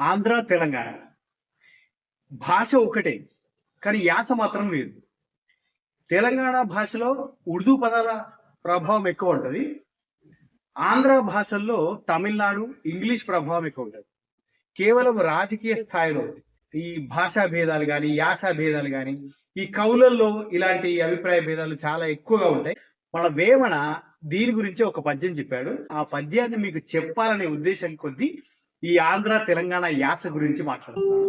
ఆంధ్ర తెలంగాణ. భాష ఒకటే కానీ యాస మాత్రం వేరు. తెలంగాణ భాషలో ఉర్దూ పదాల ప్రభావం ఎక్కువ ఉంటుంది. ఆంధ్ర భాషల్లో తమిళనాడు ఇంగ్లీష్ ప్రభావం ఎక్కువ ఉంటుంది. కేవలం రాజకీయ స్థాయిలో ఈ భాషా భేదాలు కానీ యాస భేదాలు కానీ ఈ కవులల్లో ఇలాంటి అభిప్రాయ భేదాలు చాలా ఎక్కువగా ఉంటాయి. మన వేమన దీని గురించి ఒక పద్యం చెప్పాడు. ఆ పద్యాన్ని మీకు చెప్పాలనే ఉద్దేశం కొద్దీ ఈ ఆంధ్ర తెలంగాణ యాస గురించి మాట్లాడుతున్నాను.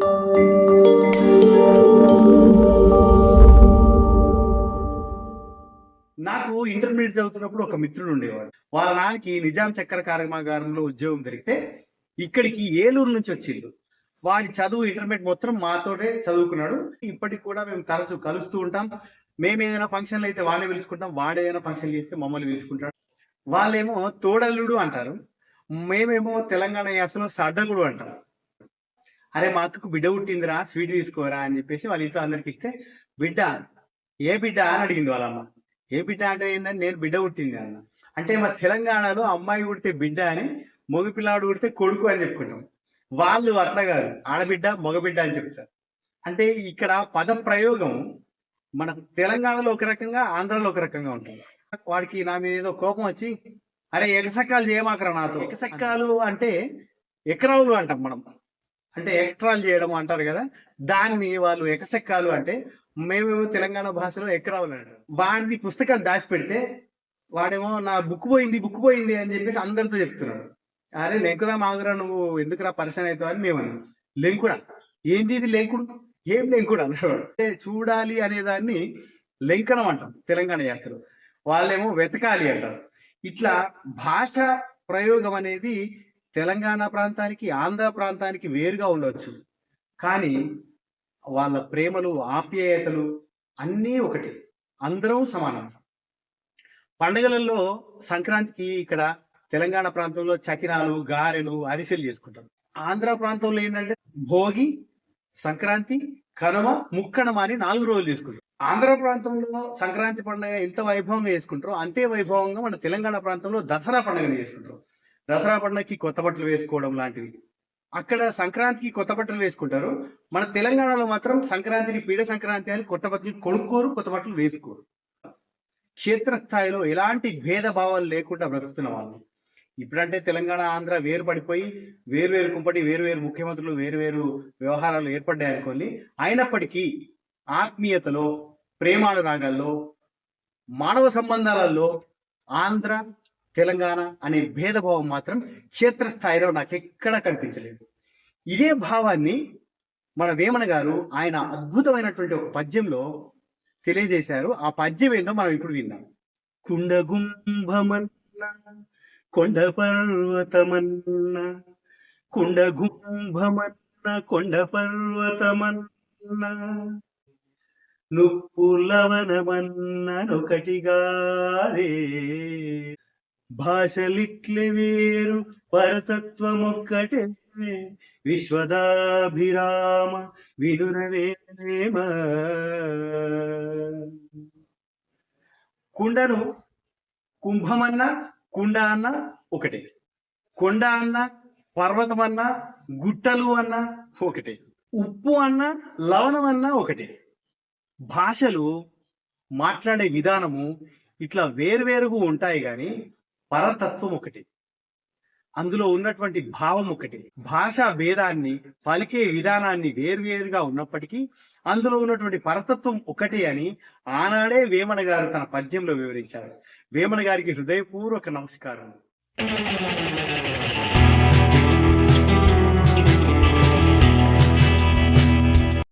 నాకు ఇంటర్మీడియట్ చదువుతున్నప్పుడు ఒక మిత్రుడు ఉండేవాడు. వాళ్ళ నాన్నకి నిజాం చక్కెర కార్యమాగారంలో ఉద్యోగం దొరికితే ఇక్కడికి ఏలూరు నుంచి వచ్చిండు. వాడి చదువు ఇంటర్మీడియట్ మొత్తం మాతోటే చదువుకున్నాడు. ఇప్పటికి కూడా మేము తరచూ కలుస్తూ ఉంటాం. మేము ఏదైనా ఫంక్షన్లు అయితే వాడే పిలుచుకుంటాం. వాడు ఏదైనా ఫంక్షన్ చేస్తే మమ్మల్ని పిలుచుకుంటాడు. వాళ్ళేమో తోడల్లుడు అంటారు. మేమేమో తెలంగాణ యాసలో సడ్డగుడు అంటాం. అరే మా అక్కకు బిడ్డ పుట్టిందిరా స్వీట్ తీసుకోరా అని చెప్పేసి వాళ్ళ ఇంట్లో అందరికి ఇస్తే బిడ్డ ఏ బిడ్డ? అని అడిగింది వాళ్ళమ్మ ఏ బిడ్డ అంటే ఏంటంటే నేను బిడ్డ పుట్టింది అన్న. అంటే మా తెలంగాణలో అమ్మాయి పుడితే బిడ్డ అని మగపిల్లాడు పుడితే కొడుకు అని చెప్పుకుంటాం. వాళ్ళు అట్లా కాదు ఆడబిడ్డ మగబిడ్డ అని చెప్తారు. అంటే ఇక్కడ పద ప్రయోగం మన తెలంగాణలో ఒక రకంగా ఆంధ్రాలో ఒక రకంగా ఉంటుంది. వాడికి నా మీద ఏదో కోపం వచ్చి అరే ఎగసక్కాలు చేయమాకరా నాతో? ఎగసక్కాలు అంటే ఎకరావులు అంటాం మనం. అంటే ఎక్స్ట్రాలు చేయడం అంటారు కదా దాన్ని వాళ్ళు ఎకసెక్కాలు అంటే మేమేమో తెలంగాణ భాషలో ఎకరావులు అంటారు వాడిది పుస్తకాలు దాచిపెడితే వాడేమో నా బుక్ పోయింది బుక్ పోయింది అని చెప్పేసి అందరితో చెప్తున్నాడు. అరే లెంకుదా మాగురా నువ్వు ఎందుకురా పరిచయం అవుతావు అని మేము అన్నాం లెంకుడా? ఏంది ఇది లెంకుడు? ఏం లెంకుడు అన్నాడు. అంటే చూడాలి అనే దాన్ని లెంకడం అంటాం తెలంగాణ యాత్రలు వాళ్ళేమో వెతకాలి అంటారు. ఇట్లా భాష ప్రయోగం అనేది తెలంగాణ ప్రాంతానికి ఆంధ్ర ప్రాంతానికి వేరుగా ఉండవచ్చు కానీ వాళ్ళ ప్రేమలు ఆప్యాయతలు అన్నీ ఒకటి. అందరం సమానం. పండగలలో సంక్రాంతికి ఇక్కడ తెలంగాణ ప్రాంతంలో చకినాలు గారెలు అరిసెలు చేసుకుంటారు ఆంధ్ర ప్రాంతంలో ఏంటంటే భోగి సంక్రాంతి కనుమ ముక్కనమ అని నాలుగు రోజులు తీసుకుంటారు ఆంధ్ర ప్రాంతంలో సంక్రాంతి పండుగ ఎంత వైభవంగా చేసుకుంటారో. అంతే వైభవంగా మన తెలంగాణ ప్రాంతంలో దసరా పండుగని చేసుకుంటారు. దసరా పండుగకి కొత్త బట్టలు వేసుకోవడం లాంటివి. అక్కడ సంక్రాంతికి కొత్త బట్టలు వేసుకుంటారు. మన తెలంగాణలో మాత్రం సంక్రాంతిని పీడ సంక్రాంతి అని కొత్త బట్టలు కొనుక్కోరు కొత్త బట్టలు వేసుకోరు. క్షేత్రస్థాయిలో ఎలాంటి భేదభావాలు లేకుండా బ్రతుకుతున్న వాళ్ళు. ఇప్పుడంటే తెలంగాణ ఆంధ్ర వేరు పడిపోయి వేరు వేరు కుంపటి వేరు వేరు ముఖ్యమంత్రులు వేరు వేరు వ్యవహారాలు ఏర్పడ్డాయి అనుకోండి అయినప్పటికీ ఆత్మీయతలో ప్రేమానురాగాల్లో మానవ సంబంధాలలో ఆంధ్ర తెలంగాణ అనే భేదభావం మాత్రం క్షేత్రస్థాయిలో నాకు ఎక్కడా కనిపించలేదు. ఇదే భావాన్ని మన వేమన గారు ఆయన అద్భుతమైనటువంటి ఒక పద్యంలో తెలియజేశారు. ఆ పద్యం ఏంటో మనం ఇప్పుడు విన్నాం కుండగుంభమన్న కొండ పర్వతమన్న కుండగుంభమన్న కొండ పర్వతమన్న నుప్పులవనమన్ననొకటిగారే భాషలిట్లే వేరు పరతత్వమొక్కటే. విశ్వదాభిరామ వినురవేమ కుండను కుంభమన్న కుండ అన్న ఒకటే. కొండ అన్న పర్వతం అన్న గుట్టలు అన్న ఒకటే. ఉప్పు అన్న లవణం అన్న ఒకటే. భాషలు మాట్లాడే విధానము ఇట్లా వేరువేరుగా ఉంటాయి కానీ పరతత్వం ఒకటి. అందులో ఉన్నటువంటి భావం ఒకటి. భాషా భేదాన్ని పలికే విధానాన్ని వేరువేరుగా ఉన్నప్పటికీ అందులో ఉన్నటువంటి పరతత్వం ఒకటే అని ఆనాడే వేమన గారు తన పద్యంలో వివరించారు. వేమన గారికి హృదయపూర్వక నమస్కారం